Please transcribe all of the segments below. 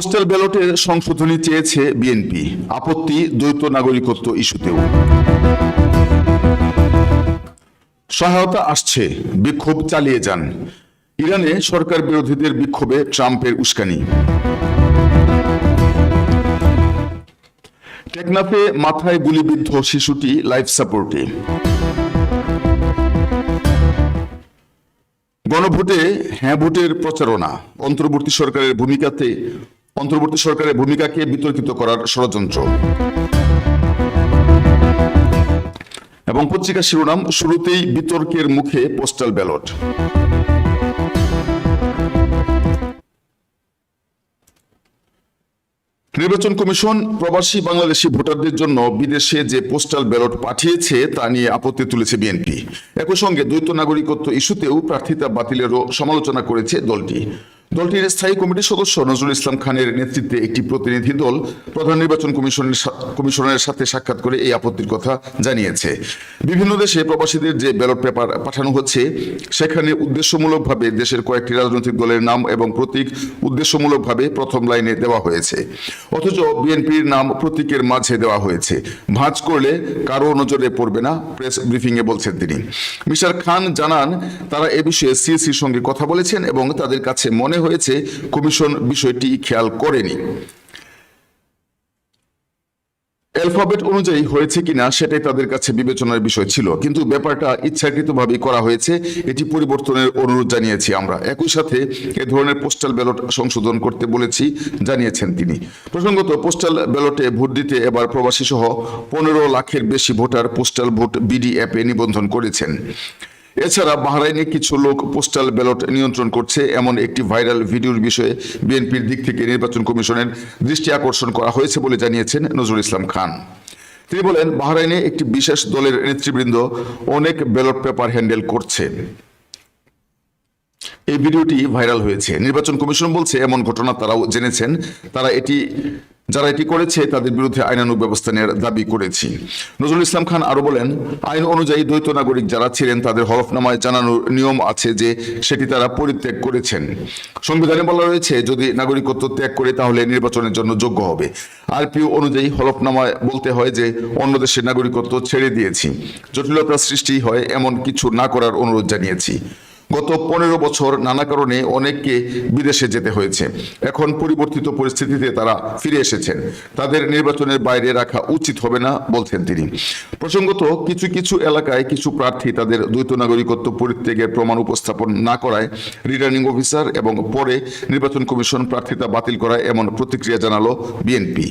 Postal ব্যালটের সংশোধনী চেয়েছে BNP. আপত্তি দ্বৈত নাগরিকত্ব ইস্যুতেও। সহায়তা আসছে, বিক্ষোভ চালিয়ে যান। ইরানে সরকার বিরোধীদের বিক্ষোভে ট্রাম্পের উস্কানি। টেকনাফে মাথায় গুলিবিদ্ধ শিশুটি লাইফ সাপোর্টে। গণভোটে হ্যাঁ ভোটের প্রচারণা। অন্তর্বর্তী সরকারের ভূমিকাতে অন্তর্বর্তী সরকারের ভূমিকাকে বিতর্কিত করার ষড়যন্ত্র। এবং পত্রিকা শিরোনাম, শুরুতেই বিতর্কের মুখে পোস্টাল ব্যালট। নির্বাচন কমিশন প্রবাসী বাংলাদেশি ভোটারদের জন্য বিদেশে যে পোস্টাল ব্যালট পাঠিয়েছে, তা নিয়ে আপত্তি তুলেছে বিএনপি। একই সঙ্গে দ্বৈত নাগরিকত্ব ইস্যুতেও প্রার্থিতা বাতিলেরও সমালোচনা করেছে দলটি। দলটির স্থায়ী কমিটির সদস্য নজরুল ইসলাম খানের নেতৃত্বে একটি প্রতিনিধি দল প্রধান নির্বাচন কমিশনের সা- কমিশনের সাথে সাক্ষাৎ করে এই আপত্তির কথা জানিয়েছে। বিভিন্ন দেশে প্রবাসীদের যে ব্যালট পেপার পাঠানো হচ্ছে, সেখানে উদ্দেশ্যমূলকভাবে দেশের কয়েকটি রাজনৈতিক দলের নাম এবং প্রতীক উদ্দেশ্যমূলকভাবে প্রথম লাইনে দেওয়া হয়েছে। অথচ বিএনপির নাম প্রতীকের মাঝে দেওয়া হয়েছে। ভাঁজ করলে কারও নজরে পড়বে না, প্রেস ব্রিফিংয়ে বলছেন তিনি। মিস্টার খান জানান, তারা এ বিষয়ে সিএসির সঙ্গে কথা বলেছেন এবং তাদের কাছে মনে হয়েছে, কমিশন বিষয়টি খেয়াল করেনি। অ্যালফাবেট অনুযায়ী হয়েছে কিনা সেটাই তাদের কাছে বিবেচনার বিষয় ছিল। কিন্তু ব্যাপারটা ইচ্ছাকৃতভাবেই করা হয়েছে, এটি পরিবর্তনের অনুরোধ জানিয়েছি আমরা। একই সাথে এ ধরনের পোস্টাল ব্যালট সংশোধন করতে বলেছি, জানিয়েছেন তিনি। প্রসঙ্গত, পোস্টাল ব্যালটে ভোট দিতে এবার প্রবাসী সহ পনেরো লাখের বেশি ভোটার পোস্টাল ভোট বিডি অ্যাপে নিবন্ধন করেছেন। এছাড়া বাহরাইনে কিছু লোক পোস্টাল ব্যালট নিয়ন্ত্রণ করছে। এমন একটি ভাইরাল ভিডিওর বিষয়ে বিএনপির দিক থেকে নির্বাচন কমিশনের দৃষ্টি আকর্ষণ করা হয়েছে বলে জানিয়েছেন নজরুল ইসলাম খান। তিনি বলেন, বাহরাইনে একটি বিশেষ দলের নেতৃবৃন্দ অনেক ব্যালট পেপার হ্যান্ডেল করছে এই ভিডিওটি ভাইরাল হয়েছে। নির্বাচন কমিশন বলছে, এমন ঘটনা তারাও জেনেছেন। তারা এটি, যারা এটি করেছে, তাদের বিরুদ্ধে আইনানুগ ব্যবস্থা নেওয়ার দাবি করেছি। নজরুল ইসলাম খান আরও বলেন, আইন অনুযায়ী দ্বৈত নাগরিক যারা ছিলেন, তাদের হলফনামায় জানানোর নিয়ম আছে যে সেটি তারা পরিত্যাগ করেছেন। সংবিধানে বলা রয়েছে, যদি নাগরিকত্ব ত্যাগ করে, তাহলে নির্বাচনের জন্য যোগ্য হবে। আরপিও অনুযায়ী হলফনামায় বলতে হয় যে, অন্য দেশের নাগরিকত্ব ছেড়ে দিয়েছি। জটিলতা সৃষ্টি হয় এমন কিছু না করার অনুরোধ জানিয়েছি। গত পনেরো বছর নানা কারণে অনেককে বিদেশে যেতে হয়েছে। এখন পরিবর্তিত পরিস্থিতিতে তারা ফিরে এসেছেন। তাদের নির্বাচনের বাইরে রাখা উচিত হবে না বলছেন তিনি। প্রসঙ্গত, কিছু কিছু এলাকায় কিছু প্রার্থী তাদের দ্বৈত নাগরিকত্ব পরিত্যাগের প্রমাণ উপস্থাপন না করায় রিটার্নিং অফিসার এবং পরে নির্বাচন কমিশন প্রার্থিতা বাতিল করায় এমন প্রতিক্রিয়া জানালো বিএনপি।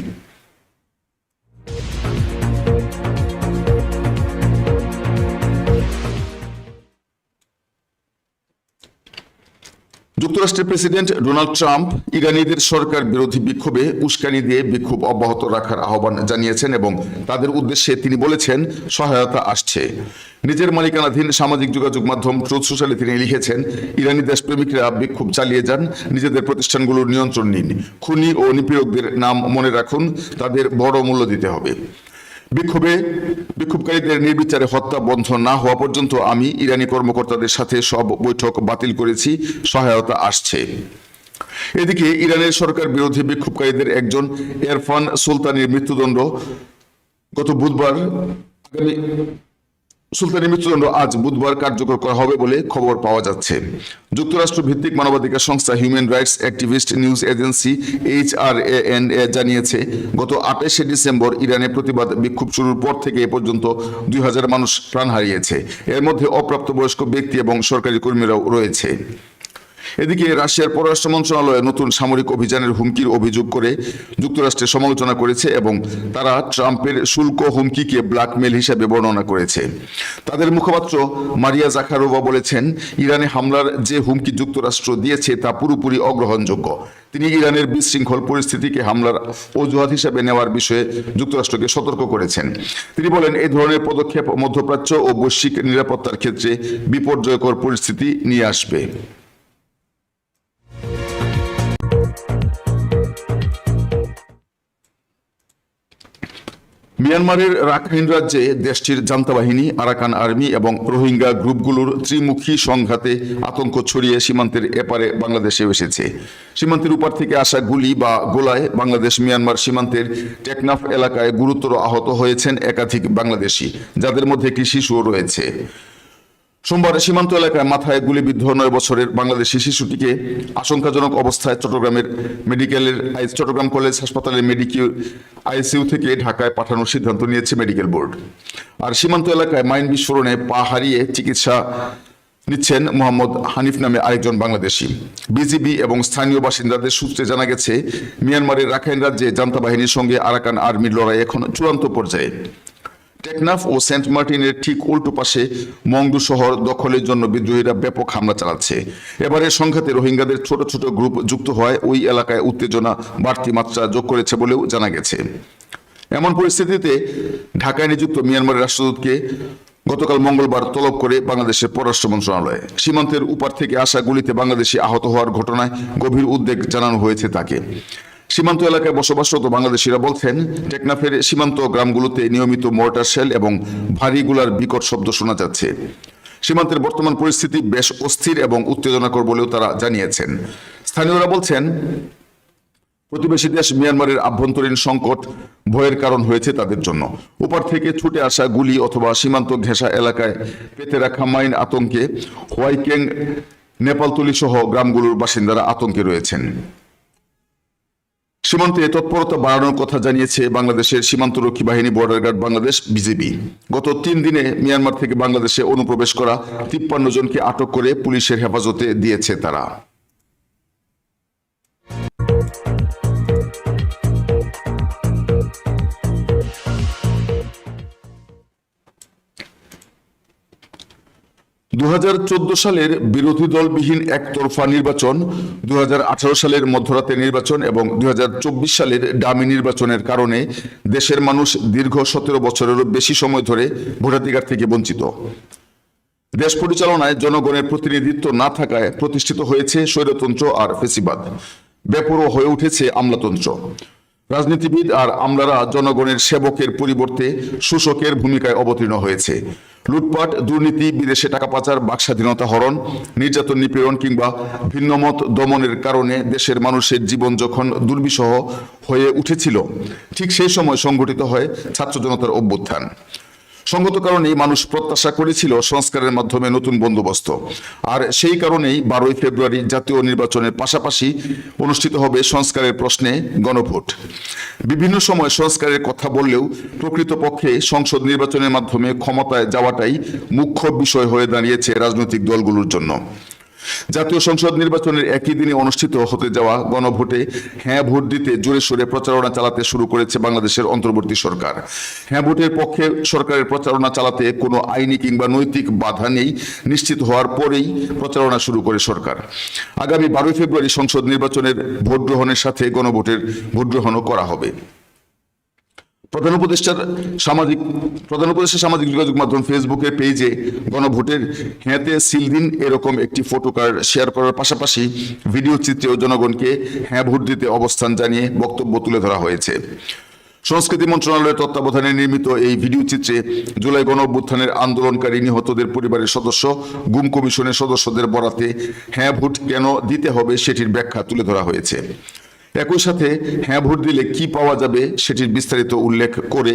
যুক্তরাষ্ট্রের প্রেসিডেন্ট ডোনাল্ড ট্রাম্প ইরানিদের সরকার বিরোধী বিক্ষোভে উস্কানি দিয়ে বিক্ষোভ অব্যাহত রাখার আহ্বান জানিয়েছেন এবং তাদের উদ্দেশ্যে তিনি বলেছেন, সহায়তা আসছে। নিজের মালিকানাধীন সামাজিক যোগাযোগ মাধ্যম ট্রুথ সোশ্যালে তিনি লিখেছেন, ইরানি দেশপ্রেমিকরা বিক্ষোভ চালিয়ে যান, নিজেদের প্রতিষ্ঠানগুলোর নিয়ন্ত্রণ নিন। খুনি ও নিপীড়কদের নাম মনে রাখুন, তাদের বড় মূল্য দিতে হবে। বিক্ষোভে বিক্ষোভকারীদের নির্বিচারে হত্যা বন্ধ না হওয়া পর্যন্ত আমি ইরানি কর্মকর্তাদের সাথে সব বৈঠক বাতিল করেছি। সহায়তা আসছে। এদিকে ইরানের সরকার বিরোধী বিক্ষোভকারীদের একজন এরফান সুলতানের মৃত্যুদণ্ড গত বুধবার আগামী সুলতানের মৃত্যুদণ্ড আজ বুধবার কার্যকর করা হবে বলে খবর পাওয়া যাচ্ছে। যুক্তরাষ্ট্র ভিত্তিক মানবাধিকার সংস্থা human rights activist news agency H R N জানিয়েছে, গত আঠাশে ডিসেম্বর ইরানে প্রতিবাদ বিক্ষোভ শুরুর পর থেকে এ পর্যন্ত দুই হাজার মানুষ প্রাণ হারিয়েছে। এর মধ্যে অপ্রাপ্তবয়স্ক ব্যক্তি এবং সরকারি কর্মীরাও রয়েছে। এদিকে রাশিয়ার পররাষ্ট্র মন্ত্রণালয় নতুন সামরিক অভিযানের হুমকির অভিযোগ করে যুক্তরাষ্ট্রের সমালোচনা করেছে এবং তারা ট্রাম্পের শুল্ক হুমকিকে ব্ল্যাকমেল হিসেবে বর্ণনা করেছে। তাদের মুখপাত্র মারিয়া জাখারোভা বলেছেন, ইরানে হামলার যে হুমকি যুক্তরাষ্ট্র দিয়েছে তা পুরোপুরি অগ্রহণযোগ্য। তিনি ইরানের বিশৃঙ্খল পরিস্থিতিকে হামলার অজুহাত হিসেবে নেওয়ার বিষয়ে যুক্তরাষ্ট্রকে সতর্ক করেছেন। তিনি বলেন এই ধরনের পদক্ষেপ মধ্যপ্রাচ্য ও বৈশ্বিক নিরাপত্তার ক্ষেত্রে বিপর্যয়কর পরিস্থিতি নিয়ে আসবে। মিয়ানমারের রাখাইন রাজ্যে দেশটির জান্তা বাহিনী আরাকান আর্মি এবং রোহিঙ্গা গ্রুপগুলোর ত্রিমুখী সংঘাতে আতঙ্ক ছড়িয়ে সীমান্তের এপারে বাংলাদেশে এসেছে। সীমান্তের উপর থেকে আসা গুলি বা গোলায় বাংলাদেশ, মিয়ানমার সীমান্তের টেকনাফ এলাকায় গুরুতর আহত হয়েছেন একাধিক বাংলাদেশি, যাদের মধ্যে একটি শিশুও রয়েছে। সোমবার সীমান্ত এলাকায় মাথায় গুলিবিদ্ধ নয় বছরের বাংলাদেশি শিশুটিকে আশঙ্কাজনক অবস্থায় চট্টগ্রামের মেডিকেলের চট্টগ্রাম কলেজ হাসপাতালের মেডিকেল আইসিইউ থেকে ঢাকায় পাঠানোর সিদ্ধান্ত নিয়েছে মেডিকেল বোর্ড। আর সীমান্ত এলাকায় মাইন বিস্ফোরণে পা হারিয়ে চিকিৎসা নিচ্ছেন মোহাম্মদ হানিফ নামে আরেকজন বাংলাদেশি। বিজিবি এবং স্থানীয় বাসিন্দাদের সূত্রে জানা গেছে, মিয়ানমারের রাখাইন রাজ্যে জান্তা বাহিনীর সঙ্গে আরাকান আর্মির লড়াই এখন চূড়ান্ত পর্যায়ে। টেকনাফ ও সেন্ট মার্টিনের ঠিক উল্টো পাশে মংডু শহর দখলের জন্য বিদ্রোহীরা ব্যাপক হামলা চালাচ্ছে। এবারে সংঘাতে রোহিঙ্গাদের ছোট ছোট গ্রুপ যুক্ত হওয়ায় ওই এলাকায় উত্তেজনা বাড়তি মাত্রা যোগ করেছে বলেও জানা গেছে। এমন পরিস্থিতিতে ঢাকায় নিযুক্ত মিয়ানমারের রাষ্ট্রদূতকে গতকাল মঙ্গলবার তলব করে বাংলাদেশের পররাষ্ট্র মন্ত্রণালয়। সীমান্তের উপার থেকে আসা গুলিতে বাংলাদেশি আহত হওয়ার ঘটনায় গভীর উদ্বেগ জানানো হয়েছে তাকে। সীমান্ত এলাকায় বসবাসরত বাংলাদেশিরা বলছেন, টেকনাফের সীমান্ত গ্রামগুলোতে নিয়মিত মর্টার শেল এবং ভারী গুলার বিকট শব্দ শোনা যাচ্ছে। সীমান্তের বর্তমান পরিস্থিতি বেশ অস্থির এবং উত্তেজনাকর বলেও তারা জানিয়েছেন। স্থানীয়রা বলছেন, প্রতিবেশী দেশ মিয়ানমারের আভ্যন্তরীণ সংকট ভয়ের কারণ হয়েছে তাদের জন্য। উপর থেকে ছুটে আসা গুলি অথবা সীমান্ত ঘেঁষা এলাকায় পেতে রাখা মাইন আতঙ্কে হোয়াইকেং নেপালতলি সহ গ্রামগুলোর বাসিন্দারা আতঙ্কে রয়েছেন। সীমান্তে তৎপরতা বাড়ানোর কথা জানিয়েছে বাংলাদেশের সীমান্তরক্ষী বাহিনী বর্ডার গার্ড বাংলাদেশ বিজেপি গত তিন দিনে মিয়ানমার থেকে বাংলাদেশে অনুপ্রবেশ করা তিপ্পান্ন জনকে আটক করে পুলিশের হেফাজতে দিয়েছে তারা। দুহাজার চোদ্দ সালের বিরোধী দলবিহীন একতরফা নির্বাচন, দুহাজার আঠারো সালের মধ্যরাতে নির্বাচন এবং দুই সালের ডামি নির্বাচনের কারণে দেশের মানুষ দীর্ঘ সতেরো বছরেরও বেশি সময় ধরে ভোটাধিকার থেকে বঞ্চিত। দেশ পরিচালনায় জনগণের প্রতিনিধিত্ব না থাকায় প্রতিষ্ঠিত হয়েছে স্বৈরতন্ত্র আর ফেসিবাদ। বেপরোয়া হয়ে উঠেছে আমলাতন্ত্র। রাজনীতিবিদ আর আমলারা জনগণের সেবকের পরিবর্তে শোষকের ভূমিকায় অবতীর্ণ হয়েছে। লুটপাট, দুর্নীতি, বিদেশে টাকা পাচার বাক স্বাধীনতা হরণ, নির্যাতন, নিপীড়ন কিংবা ভিন্নমত দমনের কারণে দেশের মানুষের জীবন যখন দুর্বিষহ হয়ে উঠেছিল, ঠিক সেই সময় সংঘটিত হয় ছাত্র জনতার অভ্যুত্থান। সঙ্গত কারণেই মানুষ প্রত্যাশা করেছিল সংস্কারের মাধ্যমে নতুন বন্দোবস্ত। আর সেই কারণেই বারোই ফেব্রুয়ারি জাতীয় নির্বাচনের পাশাপাশি অনুষ্ঠিত হবে সংস্কারের প্রশ্নে গণভোট। বিভিন্ন সময় সংস্কারের কথা বললেও প্রকৃতপক্ষে সংসদ নির্বাচনের মাধ্যমে ক্ষমতায় যাওয়াটাই মুখ্য বিষয় হয়ে দাঁড়িয়েছে রাজনৈতিক দলগুলোর জন্য। জাতীয় সংসদ নির্বাচনের একই দিনে অনুষ্ঠিত হতে যাওয়া গণভোটে হ্যাঁ ভোট দিতে জোরে সোরে প্রচারণা চালাতে শুরু করেছে বাংলাদেশের অন্তর্বর্তী সরকার। হ্যাঁ ভোটের পক্ষে সরকারের প্রচারণা চালাতে কোনো আইনি কিংবা নৈতিক বাধা নেই, নিশ্চিত হওয়ার পরেই প্রচারণা শুরু করে সরকার। আগামী বারোই ফেব্রুয়ারি সংসদ নির্বাচনের ভোট গ্রহণের সাথে গণভোটের ভোট গ্রহণও করা হবে। প্রধান উপদেষ্টার সামাজিক প্রধান উপদেষ্টা সামাজিক যোগাযোগ মাধ্যম ফেসবুকে পেজে গণভোটের হ্যাঁতে সিল দিন এরকম একটি ফটো কার্ড শেয়ার করার পাশাপাশি ভিডিও চিত্রেও জনগণকে হ্যাঁ ভোট দিতে অবস্থান জানিয়ে বক্তব্য তুলে ধরা হয়েছে। সংস্কৃতি মন্ত্রণালয়ের তত্ত্বাবধানে নির্মিত এই ভিডিও চিত্রে জুলাই গণ অভ্যুত্থানের আন্দোলনকারী নিহতদের পরিবারের সদস্য, গুম কমিশনের সদস্যদের বরাতে হ্যাঁ ভোট কেন দিতে হবে সেটির ব্যাখ্যা তুলে ধরা হয়েছে। একই সাথে হ্যাঁ ভোট দিলে কি পাওয়া যাবে সেটির বিস্তারিত উল্লেখ করে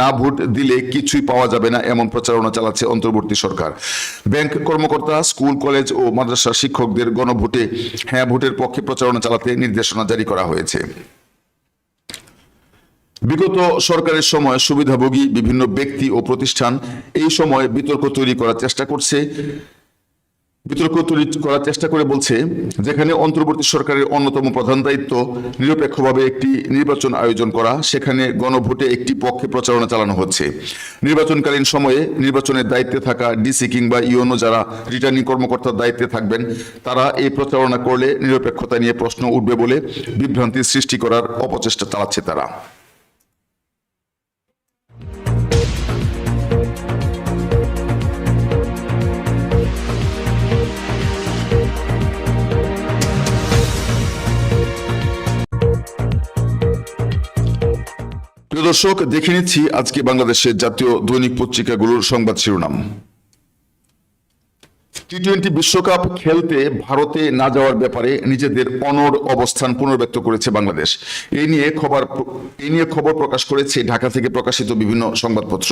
না ভোট দিলে কিছুই পাওয়া যাবে না এমন প্রচারণা চালাচ্ছে অন্তর্বর্তী সরকার। ব্যাংক কর্মকর্তা, স্কুল, কলেজ ও মাদ্রাসা শিক্ষকদের গণভোটে হ্যাঁ ভোটের পক্ষে প্রচারণা চালাতে নির্দেশনা জারি করা হয়েছে। বিগত সরকারের সময় সুবিধাভোগী বিভিন্ন ব্যক্তি ও প্রতিষ্ঠান এই সময় বিতর্ক তৈরি করার চেষ্টা করছে। বিতর্ক তৈরি করার চেষ্টা করে বলছে, যেখানে অন্তর্বর্তী সরকারের অন্যতম প্রধান দায়িত্ব নিরপেক্ষভাবে একটি নির্বাচন আয়োজন করা, সেখানে গণভোটে একটি পক্ষে প্রচারণা চালানো হচ্ছে। নির্বাচনকালীন সময়ে নির্বাচনের দায়িত্বে থাকা ডিসি কিংবা ইউএনও যারা রিটার্নিং কর্মকর্তার দায়িত্বে থাকবেন, তারা এই প্রচারণা করলে নিরপেক্ষতা নিয়ে প্রশ্ন উঠবে বলে বিভ্রান্তির সৃষ্টি করার অপচেষ্টা চালাচ্ছে তারা। প্রিয় দর্শক, দেখে নিচ্ছি আজকে বাংলাদেশের জাতীয় দৈনিক পত্রিকাগুলোর সংবাদ শিরোনাম। টি টোয়েন্টি বিশ্বকাপ খেলতে ভারতে না যাওয়ার ব্যাপারে নিজেদের অনড় অবস্থান পুনর্ব্যক্ত করেছে বাংলাদেশ। এই নিয়ে খবর এই নিয়ে খবর প্রকাশ করেছে ঢাকা থেকে প্রকাশিত বিভিন্ন সংবাদপত্র।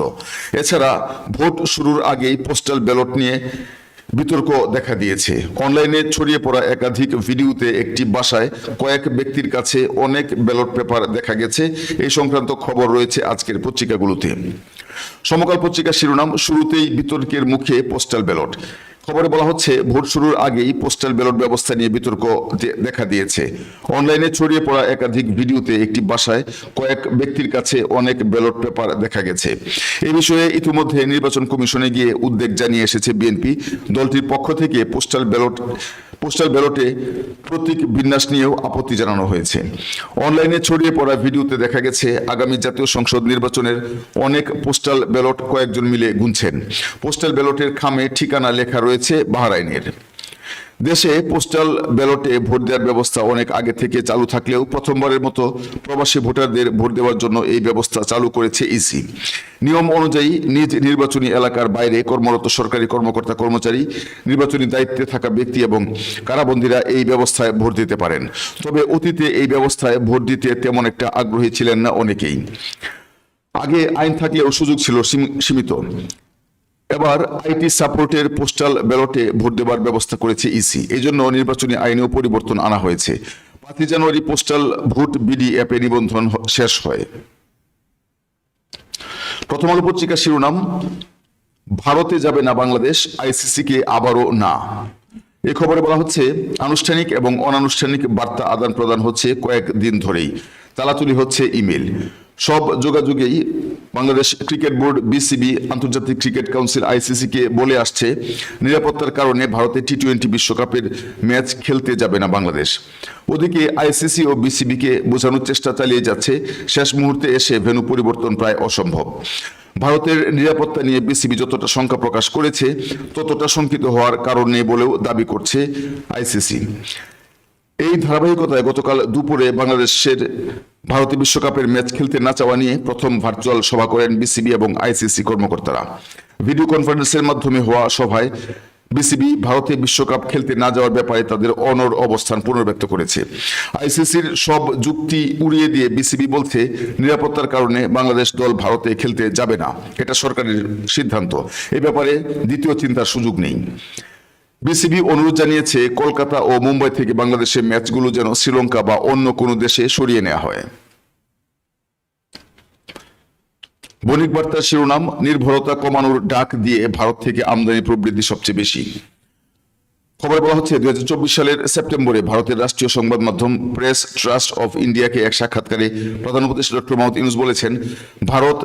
এছাড়া ভোট শুরুর আগেই পোস্টাল ব্যালট নিয়ে বিতর্ক দেখা দিয়েছে। অনলাইনে ছড়িয়ে পড়া একাধিক ভিডিওতে একটি বাসায় কয়েক ব্যক্তির কাছে অনেক ব্যালট পেপার দেখা গেছে। এই সংক্রান্ত খবর রয়েছে আজকের পত্রিকাগুলোতে। সমকাল পত্রিকার শিরোনাম, শুরুতেই বিতর্কের মুখে পোস্টাল ব্যালট। খবরে বলা হচ্ছে, ভোট শুরুর আগেই পোস্টাল ব্যালট ব্যবস্থা নিয়ে বিতর্ক দেখা দিয়েছে। অনলাইনে ছড়িয়ে পড়া একাধিক ভিডিওতে একটি বাসায় কয়েক ব্যক্তির কাছে অনেক ব্যালট পেপার দেখা গেছে। এ বিষয়ে ইতিমধ্যে নির্বাচন কমিশনে গিয়ে উদ্বেগ জানিয়ে এসেছে বিএনপি। দলটির পক্ষ থেকে পোস্টাল ব্যালট পোস্টাল ব্যালটে প্রতীক বিন্যাস নিয়েও আপত্তি জানানো হয়েছে। অনলাইনে ছড়িয়ে পড়া ভিডিওতে দেখা গেছে, আগামী জাতীয় সংসদ নির্বাচনের অনেক পোস্টাল ব্যালট কয়েকজন মিলে গুনছেন। পোস্টাল ব্যালটের খামে ঠিকানা লেখা রয়েছে বাহরাইনের। দেশে পোস্টাল ব্যালটে ভোট দেওয়ার ব্যবস্থা অনেক আগে থেকে চালু থাকলেও প্রথমবারের মতো প্রবাসী ভোটারদের ভোট দেওয়ার জন্য এই ব্যবস্থা চালু করেছে ইসি। নিয়ম অনুযায়ী নিজ নির্বাচনী এলাকার বাইরে কর্মরত সরকারি কর্মকর্তা কর্মচারী, নির্বাচনী দায়িত্বে থাকা ব্যক্তি এবং কারাবন্দীরা এই ব্যবস্থায় ভোট দিতে পারেন। তবে অতীতে এই ব্যবস্থায় ভোট দিতে তেমন একটা আগ্রহী ছিলেন না অনেকেই। আগে আইন থাকলেও সুযোগ ছিল সীমিত। এবার আইটি সাপোর্টের পোস্টাল ব্যালটে ভোট দেওয়ার ব্যবস্থা করেছে ইসি। এই জন্য নির্বাচনী আইনেও পরিবর্তন আনা হয়েছে। পাঁচই জানুয়ারি পোস্টাল ভোট বিডি অ্যাপে নিবন্ধন শেষ হয়। প্রথম আলো পত্রিকার শিরোনাম, ভারতে যাবে না বাংলাদেশ আইসিসি কে আবারও না। এ খবরে বলা হচ্ছে, আনুষ্ঠানিক এবং অনানুষ্ঠানিক বার্তা আদান প্রদান হচ্ছে কয়েকদিন ধরেই। তালাতুলি হচ্ছে ইমেল। সব যোগাযোগেই বাংলাদেশ ক্রিকেট বোর্ড, বিসিবি, আন্তর্জাতিক ক্রিকেট কাউন্সিল, আইসিসিকে বলে আসছে, নিরাপত্তার কারণে ভারতে টি টোয়েন্টি বিশ্বকাপের ম্যাচ খেলতে যাবে না বাংলাদেশ। ওদিকে আইসিসি ও বিসিবিকে বোঝানোর চেষ্টা চালিয়ে যাচ্ছে, শেষ মুহূর্তে এসে ভেন্যু পরিবর্তন প্রায় অসম্ভব। ভারতের নিরাপত্তা নিয়ে বিসিবি যতটা শঙ্কা প্রকাশ করেছে, ততটা শঙ্কিত হওয়ার কারণ নেই বলেও দাবি করছে আইসিসি। এই ধারাবাহিকতায় গতকাল দুপুরে বাংলাদেশের ভারতীয় বিশ্বকাপের ম্যাচ খেলতে না চাওয়া নিয়ে প্রথম ভার্চুয়াল সভা করেন বিসিবি এবং আইসিসি কর্মকর্তারা। ভিডিও কনফারেন্সের মাধ্যমে হওয়া সভায় বিসিবি ভারতে বিশ্বকাপ খেলতে না যাওয়ার ব্যাপারে তাদের অনর অবস্থান পুনর্ব্যক্ত করেছে। আইসিসির সব যুক্তি উড়িয়ে দিয়ে বিসিবি বলছে, নিরাপত্তার কারণে বাংলাদেশ দল ভারতে খেলতে যাবে না। এটা সরকারের সিদ্ধান্ত। এ ব্যাপারে দ্বিতীয় চিন্তার সুযোগ নেই। বিসিবি অনুরোধ জানিয়েছে, কলকাতা ও মুম্বাই থেকে বাংলাদেশের ম্যাচগুলো যেন শ্রীলঙ্কা বা অন্য কোনো দেশে সরিয়ে নেওয়া হয়। বণিক বার্তার শিরোনাম, নির্ভরতা কমানোর ডাক দিয়ে ভারত থেকে আমদানি প্রবৃদ্ধি সবচেয়ে বেশি। খবরে বলা হচ্ছে, দুই হাজার চব্বিশ সালের সেপ্টেম্বরে ভারতের রাষ্ট্রীয় সংবাদ মাধ্যম প্রেস ট্রাস্ট অফ ইন্ডিয়াকে এক সাক্ষাৎকারে প্রধান উপদেষ্টা ডক্টর মাহমুদ ইউনুস বলেছেন, ভারত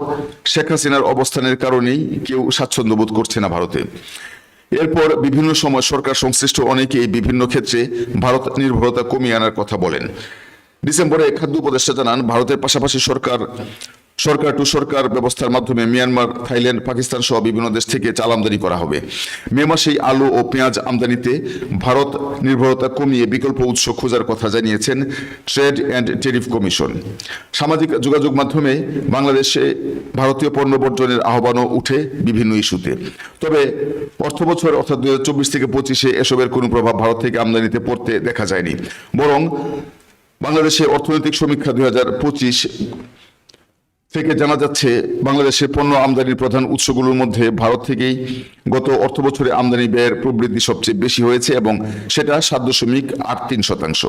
শেখ হাসিনার অবস্থানের কারণেই কেউ স্বাচ্ছন্দ্য বোধ করছে না ভারতে। এরপর বিভিন্ন সময় সরকার সংশ্লিষ্ট অনেকেই বিভিন্ন ক্ষেত্রে ভারত নির্ভরতা কমিয়ে আনার কথা বলেন। ডিসেম্বরে খাদ্য উপদেষ্টা জানান, ভারতের পাশাপাশি সরকার সরকার টু সরকার ব্যবস্থার মাধ্যমে মিয়ানমার, থাইল্যান্ড, পাকিস্তান সহ বিভিন্ন দেশ থেকে চাল আমদানি করা হবে। মে মাসেই আলু ও পেঁয়াজ আমদানিতে ভারত নির্ভরতা কমিয়ে বিকল্প উৎস খোঁজার কথা জানিয়েছেন ট্রেড অ্যান্ড টেরিফ কমিশন। সামাজিক যোগাযোগ মাধ্যমে বাংলাদেশে ভারতীয় পণ্য বর্জনের আহ্বানও উঠে বিভিন্ন ইস্যুতে। তবে অর্থ বছর অর্থাৎ দু হাজার চব্বিশ থেকে পঁচিশে এসবের কোনো প্রভাব ভারত থেকে আমদানিতে পড়তে দেখা যায়নি। বরং বাংলাদেশে অর্থনৈতিক সমীক্ষা দুই হাজার পঁচিশ থেকে জানা যাচ্ছে, বাংলাদেশে পণ্য আমদানির প্রধান উৎসগুলোর মধ্যে ভারত থেকেই গত অর্থ বছরে আমদানি ব্যয়ের প্রবৃদ্ধি সবচেয়ে বেশি হয়েছে এবং সেটা সাত দশমিক আট তিন শতাংশ।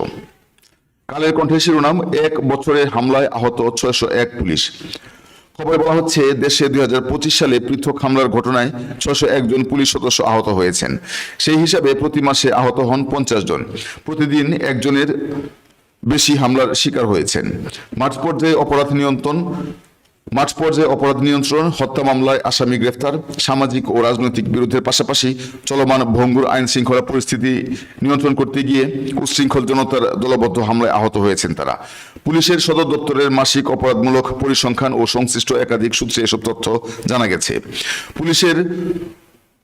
কালের কণ্ঠে শিরোনাম, এক বছরে হামলায় আহত ছয়শো এক পুলিশ। খবরে বলা হচ্ছে, দেশে দুই হাজার পঁচিশ সালে পৃথক হামলার ঘটনায় ছশো একজন পুলিশ সদস্য আহত হয়েছেন। সেই হিসাবে প্রতি মাসে আহত হন পঞ্চাশ জন। প্রতিদিন একজনের বেশি হামলার শিকার হয়েছেন। মাঠ পর্যায়ে অপরাধ নিয়ন্ত্রণ মাঠ পর্যায়ে অপরাধ নিয়ন্ত্রণ, হত্যা মামলায় আসামি গ্রেফতার, সামাজিক ও রাজনৈতিক বিরোধের পাশাপাশি চলমান ভঙ্গুর আইন শৃঙ্খলা পরিস্থিতি নিয়ন্ত্রণ করতে গিয়ে উচ্ছৃঙ্খল জনতার দলবদ্ধ হামলায় আহত হয়েছেন তারা। পুলিশের সদর দপ্তরের মাসিক অপরাধমূলক পরিসংখ্যান ও সংশ্লিষ্ট একাধিক সূত্রে এসব তথ্য জানা গেছে। পুলিশের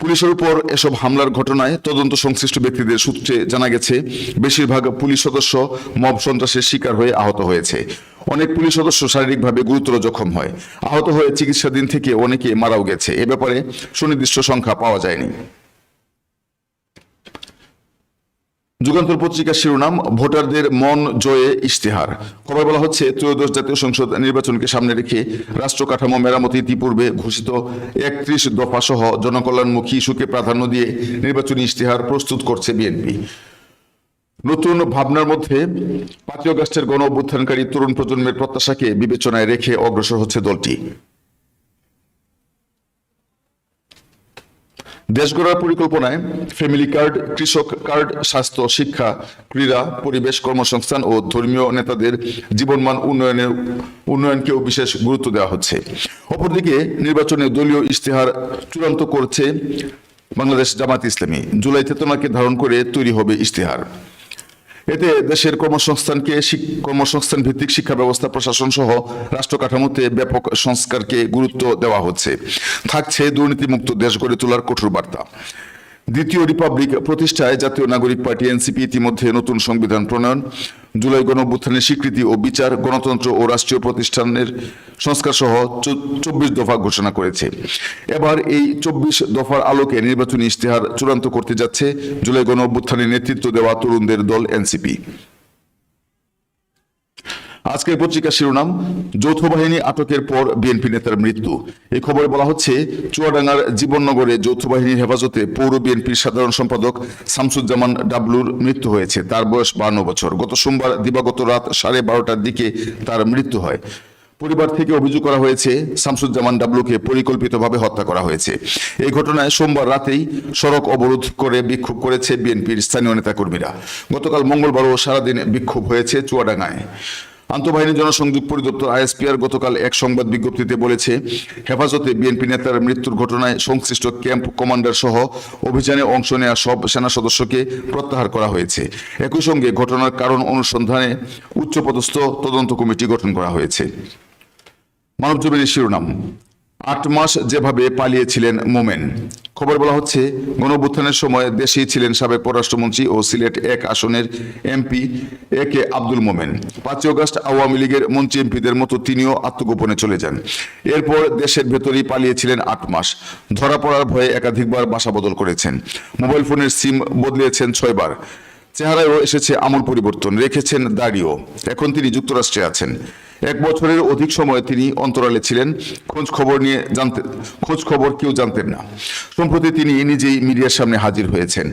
পুলিশের উপর এসব হামলার ঘটনায় তদন্ত সংশ্লিষ্ট ব্যক্তিদের সূত্রে জানা গেছে, বেশিরভাগ পুলিশ সদস্য মব সন্ত্রাসের শিকার হয়ে আহত হয়েছে। অনেক পুলিশ সদস্য শারীরিকভাবে গুরুতর জখম হয়। আহত হয়ে চিকিৎসাধীন থেকে অনেকে মারাও গেছে। এ ব্যাপারে সুনির্দিষ্ট সংখ্যা পাওয়া যায়নি। যুগান্তর পত্রিকার শিরোনাম, ভোটারদের মন জয়ে ইশতেহার। খবর বলা হচ্ছে, ত্রয়োদশ জাতীয় সংসদ নির্বাচনকে সামনে রেখে রাষ্ট্র কাঠামো মেরামতি ইতিপূর্বে ঘোষিত একত্রিশ দফা সহ জনকল্যাণমুখী ইস্যুকে প্রাধান্য দিয়ে নির্বাচনী ইশতেহার প্রস্তুত করছে বিএনপি। নতুন ভাবনার মধ্যে পাঁচই অগাস্টের গণ অভ্যুত্থানকারী তরুণ প্রজন্মের প্রত্যাশাকে বিবেচনায় রেখে অগ্রসর হচ্ছে দলটি। দেশ গড়ার পরিকল্পনায় ফ্যামিলি কার্ড কৃষক কার্ড স্বাস্থ্য, শিক্ষা, ক্রীড়া, পরিবেশ, কর্মসংস্থান ও ধর্মীয় নেতাদের জীবনমান উন্নয়নের উন্নয়নকেও বিশেষ গুরুত্ব দেওয়া হচ্ছে। অপরদিকে নির্বাচনে দলীয় ইশতেহার চূড়ান্ত করছে বাংলাদেশ জামাত ইসলামী। জুলাই চেতনাকে ধারণ করে তৈরি হবে ইশতেহার। এতে দেশের কর্মসংস্থানকে কর্মসংস্থান ভিত্তিক শিক্ষা ব্যবস্থা, প্রশাসন সহ রাষ্ট্র কাঠামোতে ব্যাপক সংস্কারকে গুরুত্ব দেওয়া হচ্ছে। থাকছে দুর্নীতিমুক্ত দেশ গড়ে তোলার কঠোর বার্তা। দ্বিতীয় রিপাবলিক প্রতিষ্ঠায় জাতীয় নাগরিক পার্টি এনসিপি ইতিমধ্যে নতুন সংবিধান প্রণয়ন। জুলাই গণঅভ্যুত্থানের স্বীকৃতি ও বিচার গণতন্ত্র ও রাষ্ট্রীয় প্রতিষ্ঠানের সংস্কার সহ চব্বিশ দফা ঘোষণা করেছে। এবার এই চব্বিশ দফার আলোকে নির্বাচনী ইশতেহার চূড়ান্ত করতে যাচ্ছে জুলাই গণঅভ্যুত্থানের নেতৃত্ব দেওয়া তরুণদের দল এনসিপি। আজকের পত্রিকার শিরোনাম, যৌথ বাহিনী আটকের পর বিএনপি নেতার মৃত্যু। এই খবরে বলা হচ্ছে, চুয়াডাঙ্গার জীবননগরে যৌথ বাহিনীর হেফাজতে পৌর বিএনপির সাধারণ সম্পাদক শামসুজ্জামান ডাবলুর মৃত্যু হয়েছে। তার বয়স বান্ন বছর। গত সোমবার দিবাগত রাত সাড়ে বারোটার দিকে তার মৃত্যু হয়। পরিবার থেকে অভিযোগ করা হয়েছে, শামসুজ্জামান ডাবলুকে পরিকল্পিতভাবে হত্যা করা হয়েছে। এই ঘটনায় সোমবার রাতেই সড়ক অবরোধ করে বিক্ষোভ করেছে বিএনপির স্থানীয় নেতাকর্মীরা। গতকাল মঙ্গলবারও সারাদিন বিক্ষোভ হয়েছে চুয়াডাঙ্গায়। আন্তঃবাহিনী জনসংযোগ পরিদপ্তর আইএসপিআর গতকাল এক সংবাদ বিজ্ঞপ্তিতে বলেছে, হেফাজতে বিএনপি নেতার মৃত্যুর ঘটনায় সংশ্লিষ্ট ক্যাম্প কমান্ডার সহ অভিযানে অংশ নেওয়া সব সেনা সদস্যকে প্রত্যাহার করা হয়েছে। একই সঙ্গে ঘটনার কারণ অনুসন্ধানে উচ্চপদস্থ তদন্ত কমিটি গঠন করা হয়েছে। মানবজমিনের শিরোনাম আট মাস যেভাবে পালিয়েছিলেন মোমেন। খবর বলা হচ্ছে গণঅভ্যুত্থানের সময় দেশেই ছিলেন সাবেক পররাষ্ট্রমন্ত্রী ও সিলেট এক আসনের এমপি এ কে আব্দুল মোমেন। পাঁচই অগস্ট আওয়ামী লীগের মন্ত্রী এমপিদের মতো তিনিও আত্মগোপনে চলে যান। এরপর দেশের ভেতরেই পালিয়েছিলেন আট মাস। ধরা পড়ার ভয়ে একাধিকবার বাসা বদল করেছেন। মোবাইল ফোনের সিম বদলিয়েছেন ছয়বার। চেহারায়ও এসেছে আমূল পরিবর্তন, রেখেছেন দাড়িও। এখন তিনি যুক্তরাষ্ট্রে আছেন। এক বছরের অধিক সময় তিনি অন্তরালে ছিলেন। খোঁজ খবর নিয়ে জানতে খোঁজ খবর কেউ জানতেন না। সম্প্রতি তিনি নিজেই মিডিয়ার সামনে হাজির হয়েছেন।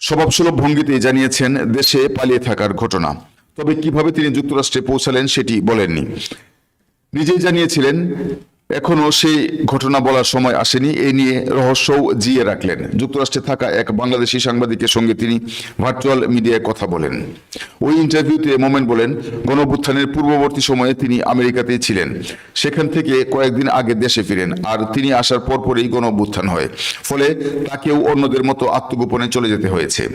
স্বভাবসুলভ ভঙ্গিতে জানিয়েছেন, দেশে পালিয়ে থাকার ঘটনা। তবে কীভাবে তিনি যুক্তরাষ্ট্রে পৌঁছালেন সেটি বলেননি। নিজেই জানিয়েছিলেন এখনও সেই ঘটনা বলার সময় আসেনি। এ নিয়ে রহস্যও জিয়ে রাখলেন। যুক্তরাষ্ট্রে থাকা এক বাংলাদেশি সাংবাদিকের সঙ্গে তিনি ভার্চুয়াল মিডিয়ায় কথা বলেন। ওই ইন্টারভিউতে মোমেন বলেন গণঅভ্যুত্থানের পূর্ববর্তী সময়ে তিনি আমেরিকাতেই ছিলেন। সেখান থেকে কয়েকদিন আগে দেশে ফিরেন আর তিনি আসার পরপরই গণঅভ্যুত্থান হয়। ফলে তাকেও অন্যদের মতো আত্মগোপনে চলে যেতে হয়েছে।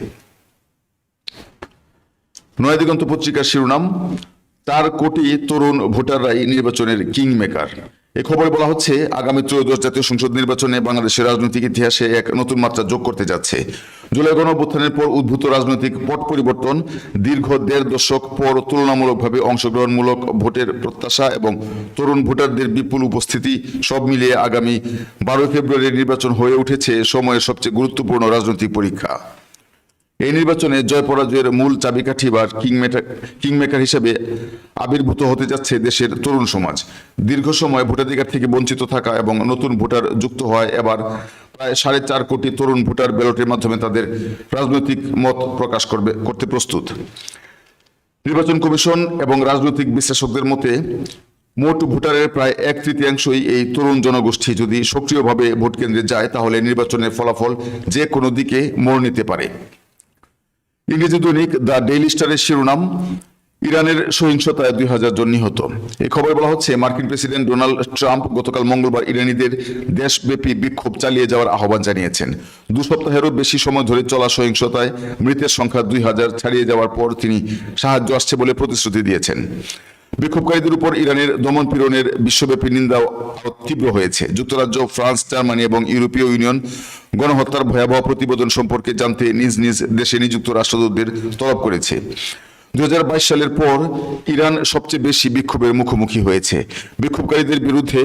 নয়াদিগন্ত পত্রিকার শিরোনাম, তার কোটি তরুণ ভোটাররাই নির্বাচনের কিং মেকার এ খবরে বলা হচ্ছে, আগামী ত্রয়োদশ জাতীয় সংসদ নির্বাচনে বাংলাদেশের রাজনৈতিক ইতিহাসে এক নতুন মাত্রা যোগ করতে যাচ্ছে। জুলাই গণঅভ্যুত্থানের পর উদ্ভূত রাজনৈতিক পট পরিবর্তন, দীর্ঘ দেড় দশক পর তুলনামূলকভাবে অংশগ্রহণমূলক ভোটের প্রত্যাশা এবং তরুণ ভোটারদের বিপুল উপস্থিতি সব মিলিয়ে আগামী বারোই ফেব্রুয়ারি নির্বাচন হয়ে উঠেছে সময়ের সবচেয়ে গুরুত্বপূর্ণ রাজনৈতিক পরীক্ষা। এই নির্বাচনে জয় পরাজয়ের মূল চাবিকাঠি বা কিংমেকার হিসেবে আবির্ভূত হতে যাচ্ছে দেশের তরুণ সমাজ। দীর্ঘ সময় ভোটাধিকার থেকে বঞ্চিত থাকা এবং নতুন ভোটার যুক্ত হওয়ায় এবার প্রায় সাড়ে চার কোটি তরুণ ভোটার ব্যালটের মাধ্যমে তাদের রাজনৈতিক মত প্রকাশ করবে, করতে প্রস্তুত। নির্বাচন কমিশন এবং রাজনৈতিক বিশ্লেষকদের মতে, মোট ভোটারের প্রায় এক তৃতীয়াংশই এই তরুণ জনগোষ্ঠী। যদি সক্রিয়ভাবে ভোট কেন্দ্রে যায়, তাহলে নির্বাচনের ফলাফল যে কোনো দিকে মোড় নিতে পারে। ইংরেজি দৈনিক দ্য ডেইলি স্টারের শিরোনাম, ইরানের সহিংসতায় দুই হাজার জন নিহত। এই খবর বলা হচ্ছে, মার্কিন প্রেসিডেন্ট ডোনাল্ড ট্রাম্প গতকাল মঙ্গলবার ইরানিদের দেশব্যাপী বিক্ষোভ চালিয়ে যাওয়ার আহ্বান জানিয়েছেন। দু সপ্তাহেরও বেশি সময় ধরে চলা সহিংসতায় মৃতের সংখ্যা দুই হাজার ছাড়িয়ে যাওয়ার পর তিনি সাহায্য আসছে বলে প্রতিশ্রুতি দিয়েছেন। বিক্ষোভকারীদের উপর ইরানের দমন পীড়নের বিশ্বব্যাপী নিন্দাও আরও তীব্র হয়েছে। যুক্তরাজ্য, ফ্রান্স, জার্মানি এবং ইউরোপীয় ইউনিয়ন গণহত্যার ভয়াবহ প্রতিবেদন সম্পর্কে জানতে নিজ নিজ দেশে নিযুক্ত রাষ্ট্রদূতদের তলব করেছে। দু হাজার বাইশ সালের পর ইরান সবচেয়ে বেশি বিক্ষোভের মুখোমুখি হয়েছে। বিক্ষোভকারীদের বিরুদ্ধে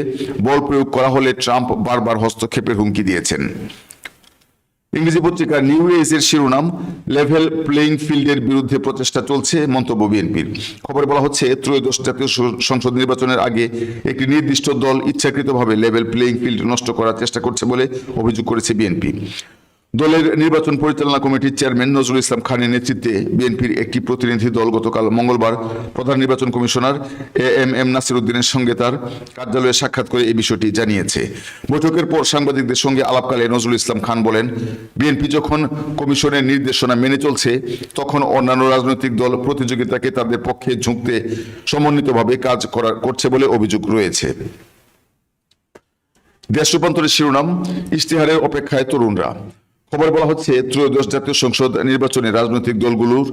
বল প্রয়োগ করা হলে ট্রাম্প বারবার হস্তক্ষেপের হুমকি দিয়েছেন। ইংরেজি পত্রিকা নিউ এর শিরোনাম লেভেল প্লেইং ফিল্ডের বিরুদ্ধে প্রচেষ্টা চলছে মন্তব্য বিএনপির। খবরে বলা হচ্ছে, ত্রয়োদশ জাতীয় সংসদ নির্বাচনের আগে একটি নির্দিষ্ট দল ইচ্ছাকৃতভাবে লেভেল প্লেইং ফিল্ড নষ্ট করার চেষ্টা করছে বলে অভিযোগ করেছে বিএনপি। দলের নির্বাচন পরিচালনা কমিটির চেয়ারম্যান নজরুল ইসলাম খানের নেতৃত্বে বিএনপির একটি প্রতিনিধি দল গতকাল মঙ্গলবার প্রধান নির্বাচন commissioner A M M Nasir উদ্দিনের সঙ্গে তার কার্যালয়ে সাক্ষাৎ করে এই বিষয়টি জানিয়েছে। বৈঠকের পর সাংবাদিকদের সঙ্গে আলাপকালে নজরুল ইসলাম খান বলেন, বিএনপি যখন কমিশনের নির্দেশনা মেনে চলছে, তখন অন্যান্য রাজনৈতিক দল প্রতিযোগিতাকে তাদের পক্ষে ঝুঁকতে সমন্বিতভাবে কাজ করার, করছে বলে অভিযোগ রয়েছে। দেশ রূপান্তরের শিরোনাম, ইশতেহারের অপেক্ষায় তরুণরা। খবর বলা হচ্ছে, ত্রয়োদশ জাতীয় সংসদ নির্বাচনে রাজনৈতিক দলগুলোর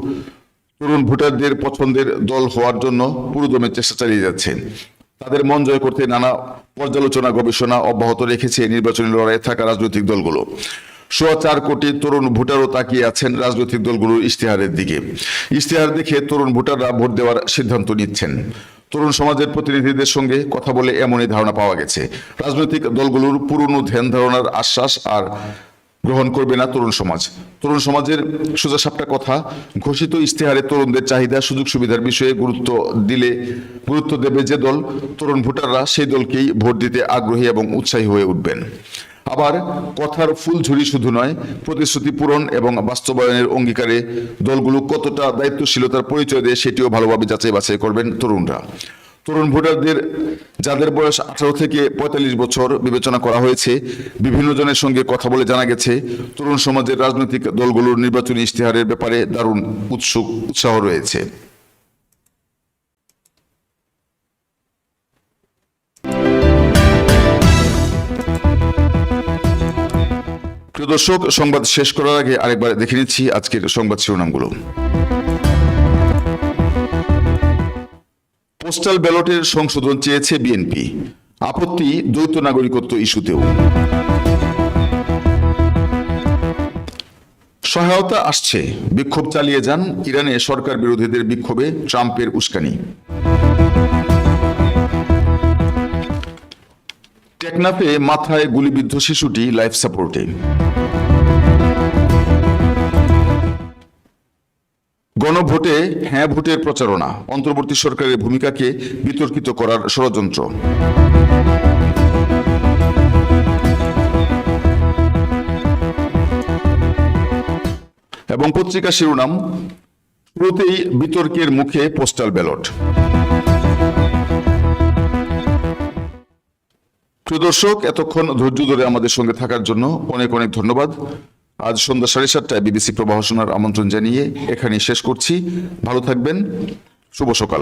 তরুণ ভোটারদের পছন্দের দল হওয়ার জন্য পুরোদমে চেষ্টা চালিয়ে যাচ্ছে তাদের মন জয় করতে নানা পর্যালোচনা, গবেষণা অব্যাহত রেখেছে নির্বাচনী লড়াইয়ে থাকা রাজনৈতিক দলগুলো। সোয়া চার কোটি তরুণ ভোটারও তাকিয়ে আছেন রাজনৈতিক দলগুলোর ইশতেহারের দিকে। ইশতেহার দেখে তরুণ ভোটাররা ভোট দেওয়ার সিদ্ধান্ত নিচ্ছেন। তরুণ সমাজের প্রতিনিধিদের সঙ্গে কথা বলে এমনই ধারণা পাওয়া গেছে। রাজনৈতিক দলগুলোর পুরনো ধ্যান ধারণার আশ্বাস আর গ্রহণ করবে না তরুণ সমাজ। তরুণ সমাজের সোজা সাপটা কথা, ঘোষিত ইশতেহারে তরুণদের চাহিদা সুযোগ সুবিধার বিষয়ে গুরুত্ব দিলে গুরুত্ব দেবে যে দল, তরুণ ভোটাররা সেই দলকেই ভোট দিতে আগ্রহী এবং উৎসাহী হয়ে উঠবেন। আবার কথার ফুলঝুরি শুধু নয়, প্রতিশ্রুতি পূরণ এবং বাস্তবায়নের অঙ্গীকারে দলগুলো কতটা দায়িত্বশীলতার পরিচয় দেয় সেটিও ভালোভাবে যাচাই বাছাই করবেন তরুণরা। তরুণ ভোটারদের, যাদের বয়স আঠারো থেকে পঁয়তাল্লিশ বছর বিবেচনা করা হয়েছে, বিভিন্ন জনের সঙ্গে কথা বলে জানা গেছে, তরুণ সমাজের রাজনৈতিক দলগুলোর নির্বাচনী ইশতেহারের ব্যাপারে দারুণ উৎসুক, উৎসাহ রয়েছে। প্রিয় দর্শক, সংবাদ শেষ করার আগে আরেকবার দেখে নিচ্ছি আজকের সংবাদ শিরোনামগুলো। পোস্টাল ব্যালটের সংশোধন চেয়েছে বিএনপি। আপত্তি দ্বৈত নাগরিকত্ব ইস্যুতেও। সহায়তা আসছে। বিক্ষোভ চালিয়ে যান ইরানে সরকার বিরোধীদের বিক্ষোভে ট্রাম্পের উস্কানি। টেকনাফে মাথায় গুলিবিদ্ধ শিশুটি লাইফ সাপোর্টে। গণভোটে হ্যাঁ ভোটের প্রচারণা, অন্তর্বর্তী সরকারের ভূমিকাকে বিতর্কিত করার ষড়যন্ত্র। এবং পত্রিকা শিরোনাম শুরুতেই বিতর্কের মুখে পোস্টাল ব্যালট। প্রিয় দর্শক, এতক্ষণ ধৈর্য ধরে আমাদের সঙ্গে থাকার জন্য অনেক অনেক ধন্যবাদ। আজ সন্ধ্যা সাড়ে সাতটায় বিবিসি প্রবাহ শোনার আমন্ত্রণ জানিয়ে এখানেই শেষ করছি। ভালো থাকবেন। শুভ সকাল।